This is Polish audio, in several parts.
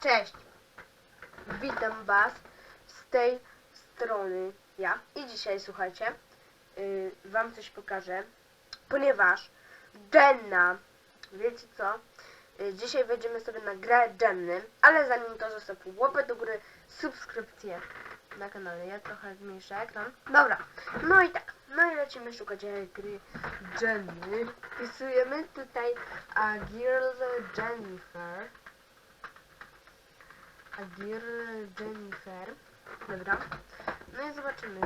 Cześć! Witam Was z tej strony ja. I dzisiaj, słuchajcie, yy, Wam coś pokażę, ponieważ Jenna, wiecie co? Yy, dzisiaj wejdziemy sobie na grę Jenny, ale zanim to zostawcie łapę do góry, subskrypcję na kanale. Ja trochę zmniejszę ekran. Dobra, no i tak, no i lecimy szukać gry Jenny. Wpisujemy tutaj a Girl Jennifer. Agir Jennifer. Dobra. No i zobaczymy.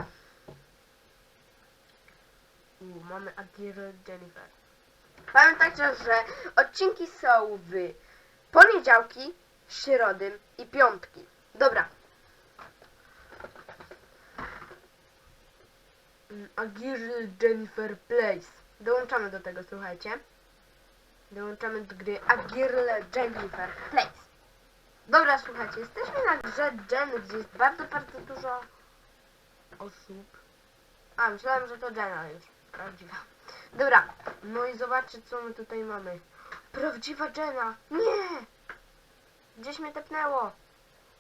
U, mamy Agir Jennifer. Pamiętajcie, że odcinki są w poniedziałki, środy i piątki. Dobra. Mm, Agir Jennifer Place. Dołączamy do tego, słuchajcie. Dołączamy do gry Agirle Jennifer Place. Dobra, słuchajcie, jesteśmy na grze Jen, gdzie jest bardzo, bardzo dużo osób. A, myślałem, że to Jenna już. Prawdziwa. Dobra, no i zobaczcie, co my tutaj mamy. Prawdziwa Jenna! Nie! Gdzieś mnie tepnęło.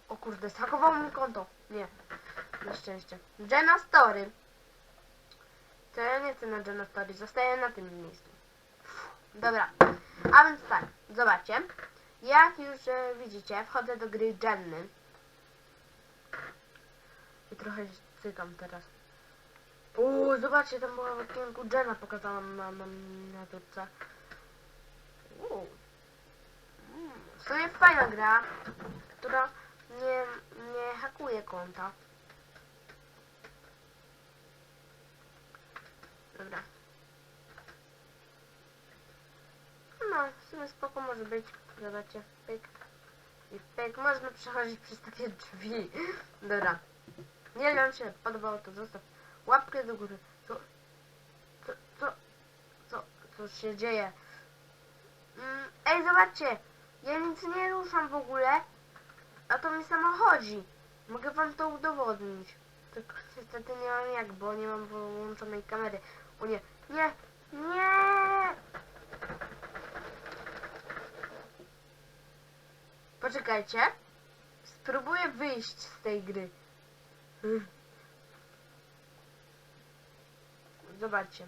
O kurde, zhakowało mi konto. Nie. Na szczęście. Jenna Story. To ja nie chcę na Jenna Story, zostaję na tym miejscu. Dobra, a więc tak, zobaczcie. Jak już e, widzicie, wchodzę do gry Jenny. I trochę cykam teraz. Uuu, zobaczcie, tam była w okienku Jenna pokazała na, na miniaturce. Uuu. Mm, W sumie fajna gra, która nie, nie hakuje konta. Dobra. W sumie spoko może być. Zobaczcie, pyk i pyk. Można przechodzić przez takie drzwi. Dobra. Nie wiem, czy się podobało, to zostaw łapkę do góry. Co? Co? Co? Co? Co się dzieje? Mm, ej, zobaczcie! Ja nic nie ruszam w ogóle, a to mi samo chodzi. Mogę wam to udowodnić. Tylko niestety nie mam jak, bo nie mam wyłączonej kamery. O nie, nie, nie! Poczekajcie. Spróbuję wyjść z tej gry. Hmm. Zobaczcie.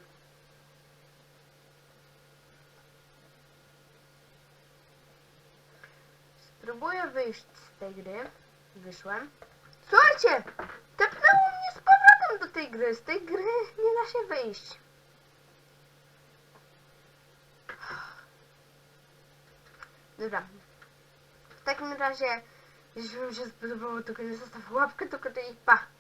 Spróbuję wyjść z tej gry. Wyszłem. Słuchajcie! Tepnęło mnie z powrotem do tej gry. Z tej gry nie da się wyjść. Dobra, w takim razie, jeśli Wam się spodobało, to koniecznie zostaw łapkę do i pa!